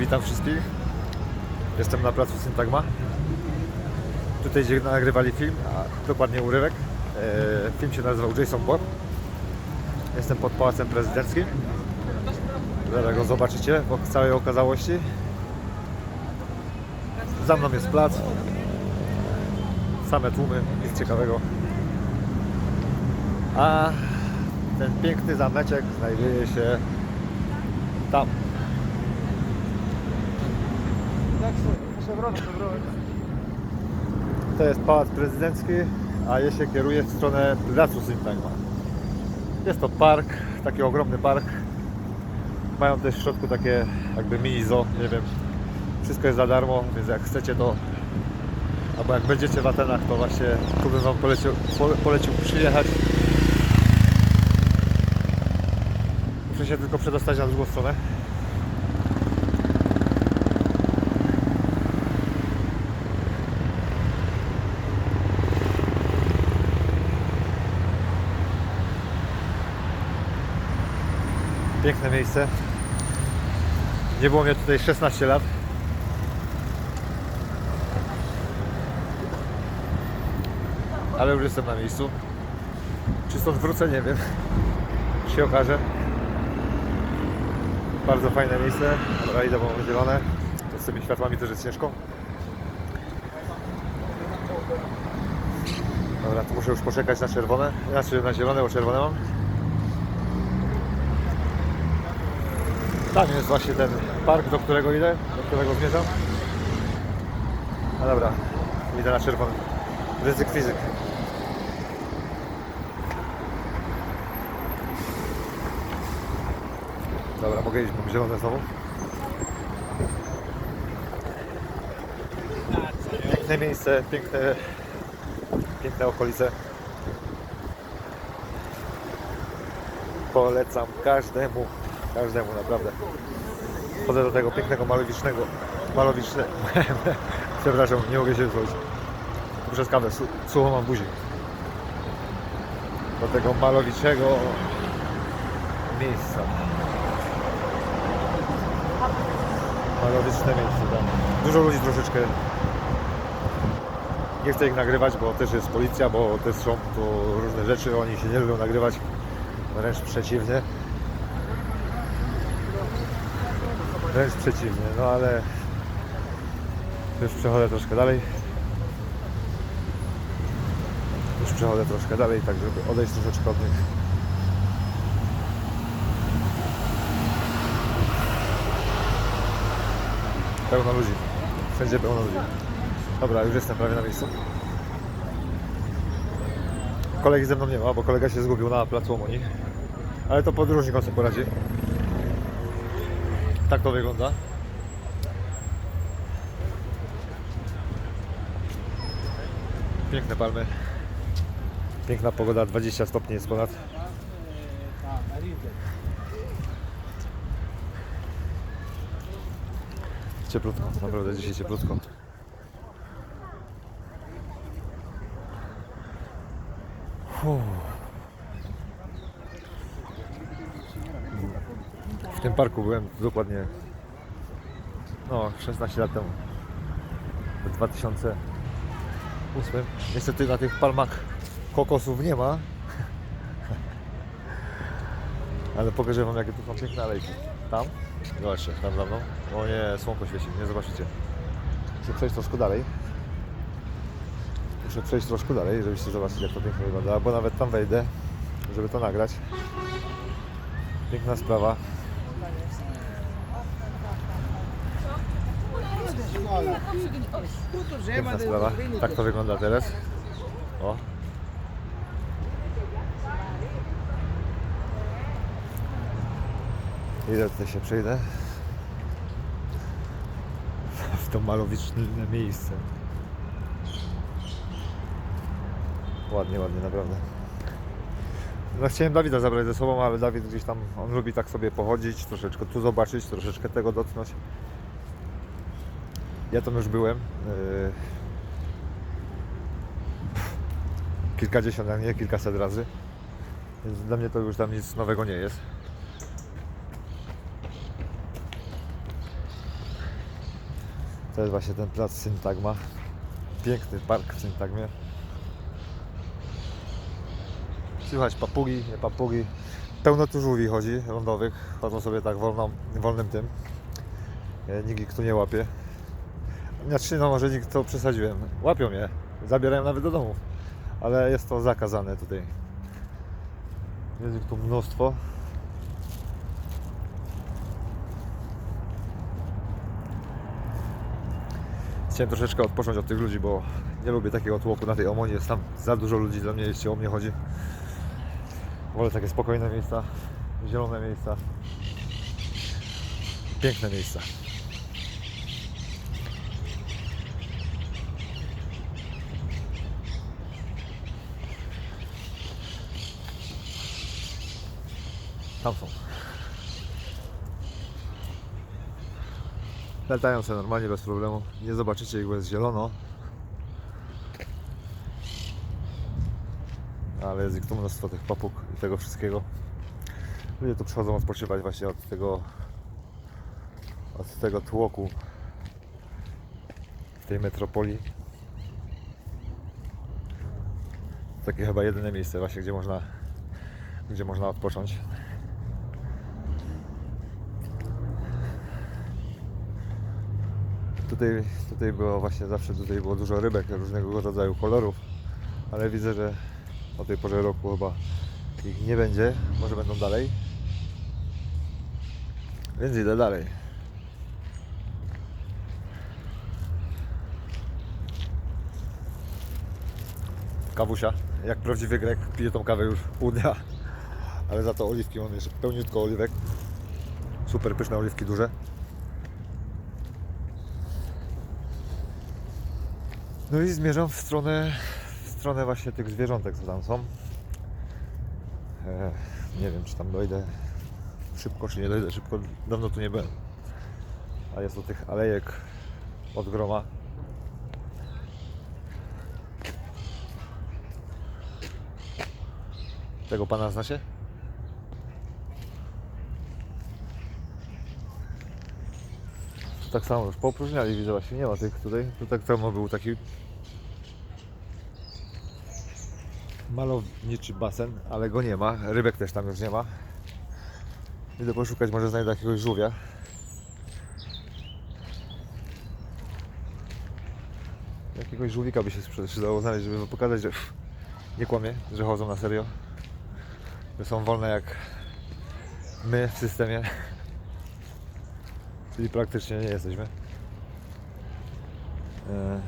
Witam wszystkich. Jestem na placu Syntagma. Tutaj gdzie nagrywali film, a dokładnie urywek. E, Film się nazywał Jason Bourne. Jestem pod Pałacem Prezydenckim. Zaraz go zobaczycie w całej okazałości. Za mną jest plac. Same tłumy, nic ciekawego. A ten piękny zameczek znajduje się tam. To jest Pałac Prezydencki, a ja się kieruję w stronę Placu Syntagma. Jest to park, taki ogromny park. Mają też w środku takie jakby mini zoo, nie wiem. Wszystko jest za darmo, więc jak chcecie to albo jak będziecie w Atenach, to właśnie tu bym Wam polecił, pole- polecił przyjechać. Muszę się tylko przedostać na drugą stronę. Piękne miejsce. Nie było mnie tutaj 16 lat. Ale już jestem na miejscu. Czy stąd wrócę, nie wiem. Się okaże. Bardzo fajne miejsce. Dobra, idę, bo mam zielone. To z tymi światłami też jest ciężko. Dobra, to muszę już poczekać na czerwone. Znaczy na zielone, bo czerwone mam. Tam jest właśnie ten park, do którego idę, do którego zmierzam. No dobra, idę na czerwony. Ryzyk fizyk. Dobra, mogę iść, mam zielone znowu. Piękne miejsce, piękne, piękne okolice. Polecam każdemu, każdemu naprawdę. Chodzę do tego pięknego, malowicznego, malowicznego, przepraszam, nie mogę się wysłowić. Przez kawę, su- sucho mam buzi. Do tego malowiczego miejsca. Malowiczne miejsce, tam. Dużo ludzi troszeczkę. Nie chcę ich nagrywać, bo też jest policja, bo też są tu różne rzeczy, oni się nie lubią nagrywać. Wręcz przeciwnie. Wręcz przeciwnie, no ale już przechodzę troszkę dalej. Już przechodzę troszkę dalej, tak żeby odejść troszeczkę od nich. Pełno ludzi. Wszędzie pełno ludzi. Dobra, już jestem prawie na miejscu. Kolegi ze mną nie ma, bo kolega się zgubił na placu Omoni. Ale to podróżnik on sobie poradzi. Tak to wygląda. Piękne palmy. Piękna pogoda, 20 stopni jest ponad. Cieplutko, naprawdę dzisiaj cieplutko. Uff. W tym parku byłem dokładnie no 16 lat temu. W 2008. Niestety na tych palmach kokosów nie ma. Ale pokażę wam jakie tu są piękne alejki. Tam? Zobaczcie, tam za mną. O nie, słonko świeci, nie zobaczycie. Muszę przejść troszkę dalej. Muszę przejść troszkę dalej, żebyście zobaczyli jak to pięknie wygląda. Albo nawet tam wejdę, żeby to nagrać. Piękna sprawa. Piękna sprawa. Tak to wygląda teraz. O. Ile tutaj się przejdę? W to malowiczne miejsce. Ładnie, ładnie, naprawdę. No chciałem Dawida zabrać ze sobą, ale Dawid gdzieś tam, on lubi tak sobie pochodzić, troszeczkę tu zobaczyć, troszeczkę tego dotknąć. Ja tam już byłem. Yy, kilkadziesiąt, a nie kilkaset razy. Więc dla mnie to już tam nic nowego nie jest. To jest właśnie ten plac Syntagma. Piękny park w Syntagmie. Słychać papugi, nie papugi. Pełno tu żółwi chodzi, lądowych. Chodzą sobie tak wolną, wolnym tym. E, Nikt ich tu nie łapie. Znaczy, no może nikt to przesadziłem. Łapią mnie. Zabierają nawet do domu. Ale jest to zakazane tutaj. Jest ich tu mnóstwo. Chciałem troszeczkę odpocząć od tych ludzi, bo nie lubię takiego tłoku na tej Omonie. Jest tam za dużo ludzi dla mnie, jeśli o mnie chodzi. Wolę takie spokojne miejsca, zielone miejsca. Piękne miejsca. Tam są. Latają sobie normalnie bez problemu. Nie zobaczycie ich, bo jest zielono. Ale jest ich tu mnóstwo tych papug i tego wszystkiego. Ludzie tu przychodzą odpoczywać właśnie od tego od tego tłoku w tej metropolii. Takie chyba jedyne miejsce właśnie, gdzie można gdzie można odpocząć. Tutaj, tutaj było właśnie zawsze tutaj było dużo rybek różnego rodzaju kolorów, ale widzę, że o tej porze roku chyba ich nie będzie, może będą dalej. Więc idę dalej. Kawusia, jak prawdziwy Grek, pije tą kawę już pół dnia, ale za to oliwki, on jeszcze pełniutko oliwek. Super pyszne oliwki, duże. No i zmierzam w stronę, w stronę właśnie tych zwierzątek, co tam są. E, nie wiem, czy tam dojdę szybko, czy nie dojdę szybko. Dawno tu nie byłem. A jest do tych alejek od groma. Tego pana znacie? Tak samo już poopróżniali, widzę właśnie, nie ma tych tutaj. Tu tak samo był taki malowniczy basen, ale go nie ma. Rybek też tam już nie ma. Idę poszukać, może znajdę jakiegoś żółwia. Jakiegoś żółwika by się przydało znaleźć, żeby pokazać, że nie kłamie, że chodzą na serio. Że są wolne jak my w systemie. Czyli praktycznie nie jesteśmy. E,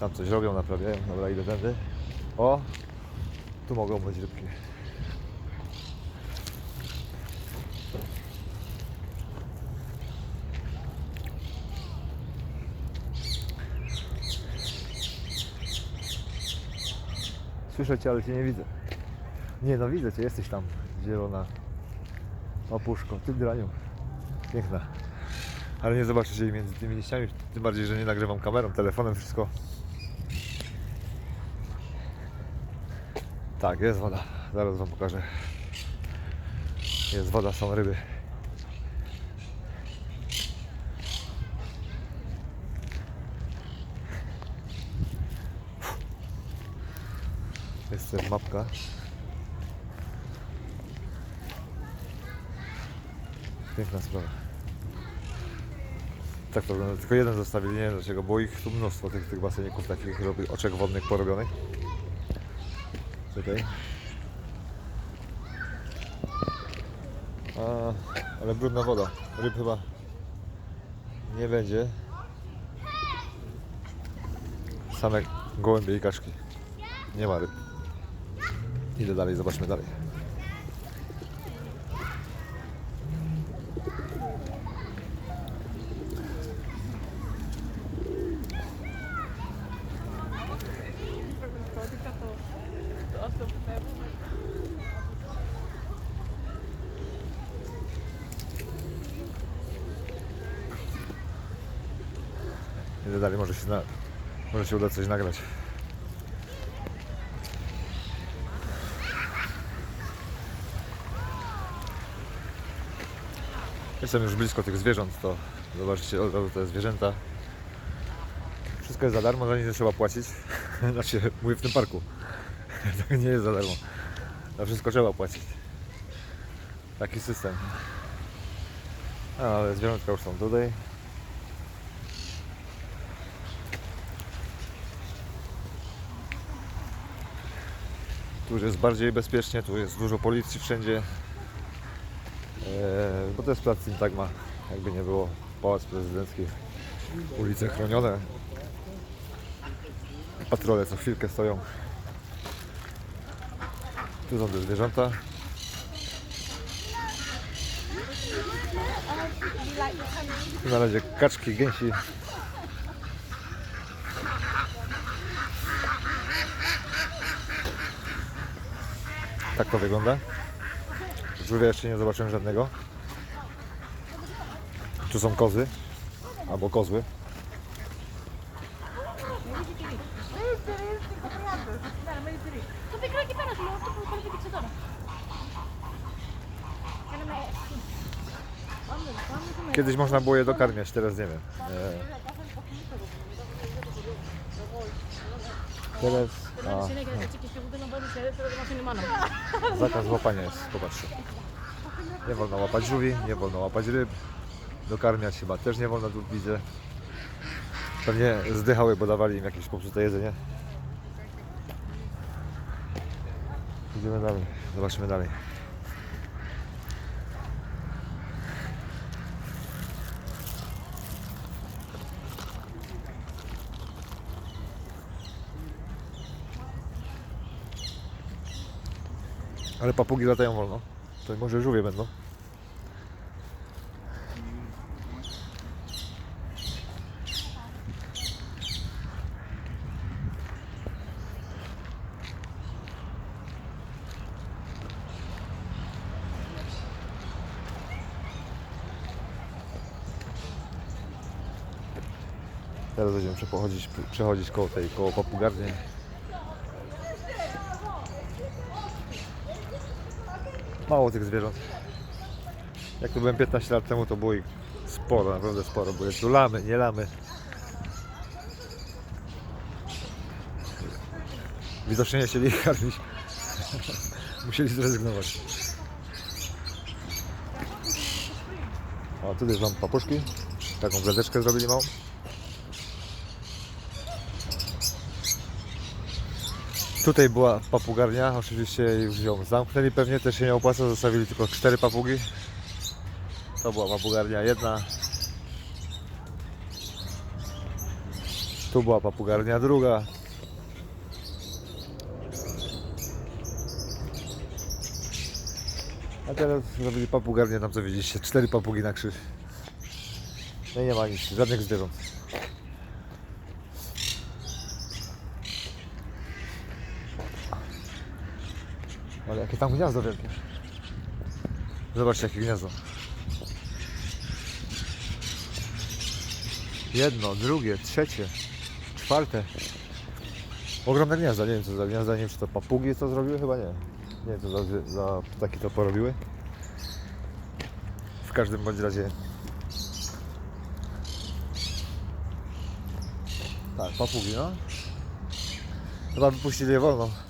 Tam coś robią, naprawiają. Dobra, idę tędy. O! Tu mogą być rybki. Słyszę Cię, ale Cię nie widzę. Nie no, widzę Cię, jesteś tam. Zielona opuszko. Ty draniu. Piękna. Ale nie zobaczycie jej między tymi liściami, tym bardziej, że nie nagrywam kamerą, telefonem, wszystko. Tak, jest woda. Zaraz Wam pokażę. Jest woda, są ryby. Jest też mapka. Piękna sprawa. Tak to wygląda. Tylko jeden zostawili, nie wiem dlaczego, bo ich tu mnóstwo tych, tych baseników takich robi, oczek wodnych porobionych. Czekaj. A, ale brudna woda. Ryb chyba nie będzie. Same gołębie i kaczki. Nie ma ryb. Idę dalej, zobaczmy dalej. Idę dalej, może się, zna... może się uda coś nagrać. Jestem już blisko tych zwierząt, to zobaczycie od razu te zwierzęta. Wszystko jest za darmo, za nic nie trzeba płacić. Znaczy, mówię w tym parku. To nie jest za darmo. Za wszystko trzeba płacić. Taki system. A, ale zwierzątka już są tutaj. Tu już jest bardziej bezpiecznie, tu jest dużo policji wszędzie. Eee, bo to jest plac Sintagma, jakby nie było pałac prezydencki, ulice chronione. Patrole co chwilkę stoją. Tu są te zwierzęta. Na razie kaczki, gęsi. Tak to wygląda. Żółwia jeszcze nie zobaczyłem żadnego. Tu są kozy. Albo kozły. Kiedyś można było je dokarmiać, teraz nie wiem. E, Teraz a, zakaz łapania jest, popatrzcie. Nie wolno łapać żółwi, nie wolno łapać ryb. Dokarmiać chyba też nie wolno, tu widzę. Pewnie zdychały, bo dawali im jakieś popsute jedzenie. Idziemy dalej, zobaczymy dalej. Ale papugi latają wolno. To może żółwie będą. Teraz będziemy przechodzić, przechodzić koło tej, koło papugarni. Mało tych zwierząt. Jak tu byłem 15 lat temu, to było ich sporo, naprawdę sporo. Były tu lamy, nie lamy. Widocznie nie chcieli ich karmić. Musieli zrezygnować. O, tutaj mam papuszki. Taką gledeczkę zrobili małą. Tutaj była papugarnia, oczywiście już ją zamknęli, pewnie też się nie opłaca, zostawili tylko cztery papugi. To była papugarnia jedna. Tu była papugarnia druga. A teraz zrobili papugarnię, tam co widzieliście, cztery papugi na krzyż. No i nie ma nic, żadnych zwierząt. Jakie tam gniazdo wielkie. Zobaczcie jakie gniazdo. Jedno, drugie, trzecie, czwarte. Ogromne gniazda, nie wiem co za gniazda, nie wiem czy to papugi to zrobiły, chyba nie. Nie wiem co za, za ptaki to porobiły. W każdym bądź razie. Tak, papugi no. Chyba wypuścili je wolno.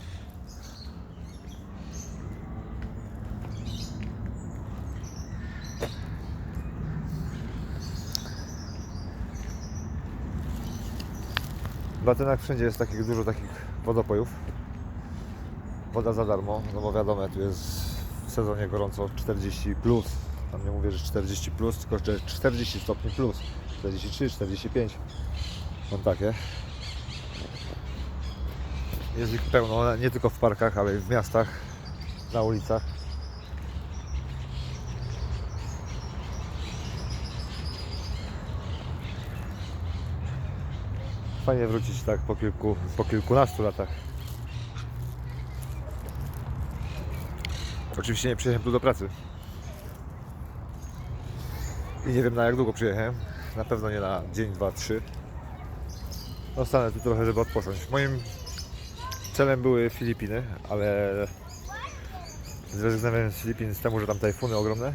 W Atenach wszędzie jest takich dużo takich wodopojów. Woda za darmo, no bo wiadomo, tu jest w sezonie gorąco 40 plus. Tam nie mówię, że 40 plus, tylko że 40 stopni plus. 43, 45. Mam takie. Jest ich pełno, nie tylko w parkach, ale i w miastach, na ulicach. Fajnie wrócić tak po kilku, po kilkunastu latach. Oczywiście nie przyjechałem tu do pracy. I nie wiem na jak długo przyjechałem. Na pewno nie na dzień, dwa, trzy. No stanę tu trochę, żeby odpocząć. Moim celem były Filipiny, ale zrezygnowałem z Filipin z temu, że tam tajfuny ogromne.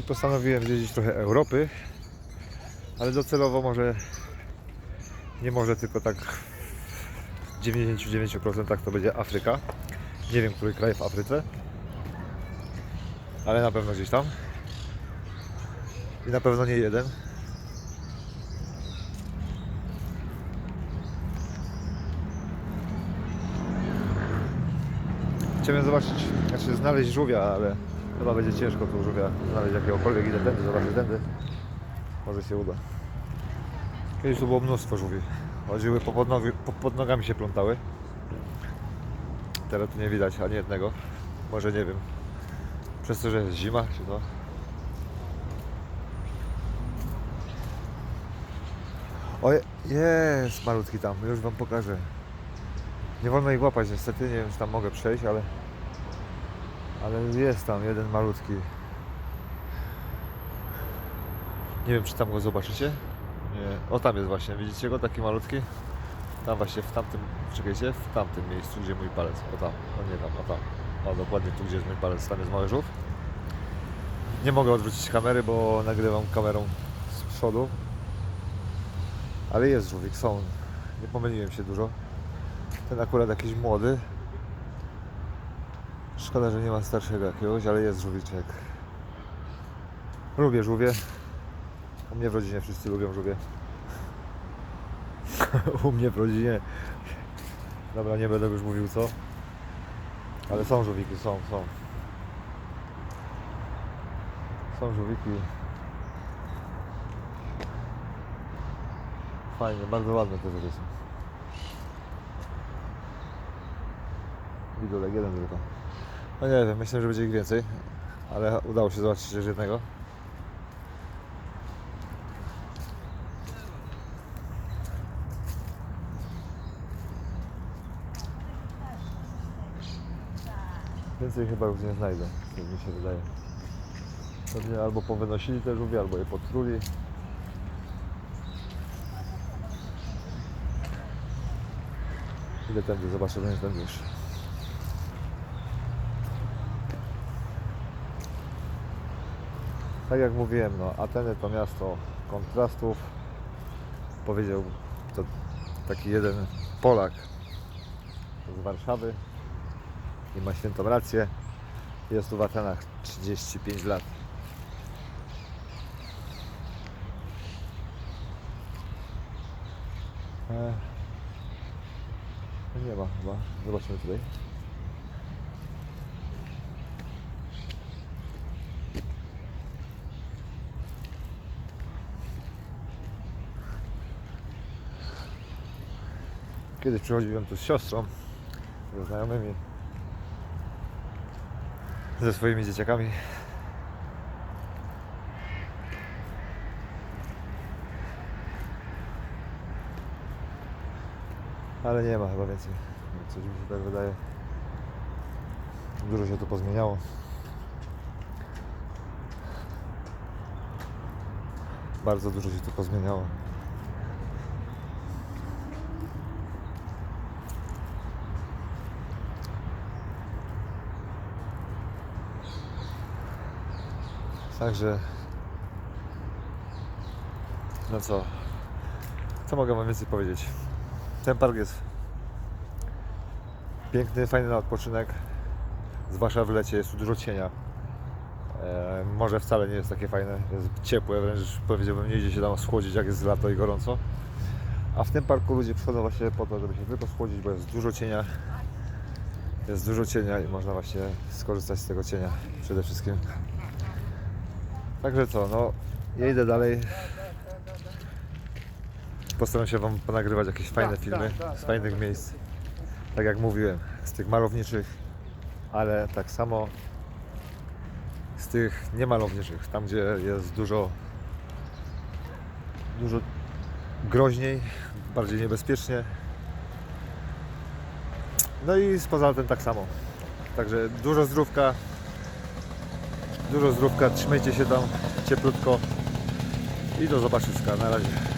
I postanowiłem zjeździć trochę Europy, ale docelowo może nie może tylko tak w 99% to będzie Afryka. Nie wiem, który kraj w Afryce, ale na pewno gdzieś tam. I na pewno nie jeden. Chciałem zobaczyć, znaczy znaleźć żółwia, ale chyba będzie ciężko tu żółwia znaleźć jakiegokolwiek. Idę tędy, zobaczę tędy. Może się uda. Kiedyś tu było mnóstwo żółwi. Chodziły po, pod po, pod nogami się plątały. Teraz tu nie widać ani jednego. Może nie wiem. Przez to, że jest zima, czy to. O, je- jest malutki tam, już wam pokażę. Nie wolno ich łapać niestety, nie wiem czy tam mogę przejść, ale ale jest tam jeden malutki. Nie wiem czy tam go zobaczycie. O tam jest właśnie, widzicie go taki malutki? Tam właśnie w tamtym, czekajcie, w tamtym miejscu gdzie mój palec. O tam, o nie tam, o tam. O dokładnie tu gdzie jest mój palec, tam jest mały żółw. Nie mogę odwrócić kamery, bo nagrywam kamerą z przodu. Ale jest żółwik, są. Nie pomyliłem się dużo. Ten akurat jakiś młody. Szkoda, że nie ma starszego jakiegoś, ale jest żółwiczek. Lubię żółwie. U mnie w rodzinie wszyscy lubią żółwie. U mnie w rodzinie. Dobra, nie będę już mówił co. Ale są żółwiki, są, są. Są żółwiki. Fajnie, bardzo ładne te żółwie są. Widulek, jeden tylko. No nie wiem, myślę, że będzie ich więcej, ale udało się zobaczyć też jednego. Więcej chyba już nie znajdę, tak mi się wydaje. Pewnie albo powynosili te żółwie, albo je potruli. Idę tędy, zobaczę, będzie tędy już. Tak jak mówiłem, no, Ateny to miasto kontrastów. Powiedział to taki jeden Polak z Warszawy i ma świętą rację. Jest tu w Atenach 35 lat. E, nie ma chyba. Zobaczymy tutaj. Kiedyś przychodziłem tu z siostrą, ze znajomymi, ze swoimi dzieciakami. Ale nie ma chyba więcej. Coś mi się tak wydaje. Dużo się tu pozmieniało. Bardzo dużo się tu pozmieniało. Także no co? Co mogę wam więcej powiedzieć? Ten park jest piękny, fajny na odpoczynek. Zwłaszcza w lecie jest tu dużo cienia. E, morze wcale nie jest takie fajne, jest ciepłe, wręcz powiedziałbym nie idzie się tam schłodzić jak jest lato i gorąco. A w tym parku ludzie przychodzą właśnie po to, żeby się tylko schłodzić, bo jest dużo cienia. Jest dużo cienia i można właśnie skorzystać z tego cienia przede wszystkim. Także co, no ja idę dalej. Postaram się Wam ponagrywać jakieś fajne filmy z fajnych miejsc. Tak jak mówiłem, z tych malowniczych, ale tak samo z tych niemalowniczych, tam gdzie jest dużo dużo groźniej, bardziej niebezpiecznie. No i poza tym tak samo. Także dużo zdrówka, Dużo zdrówka, trzymajcie się tam cieplutko i do zobaczyska. Na razie.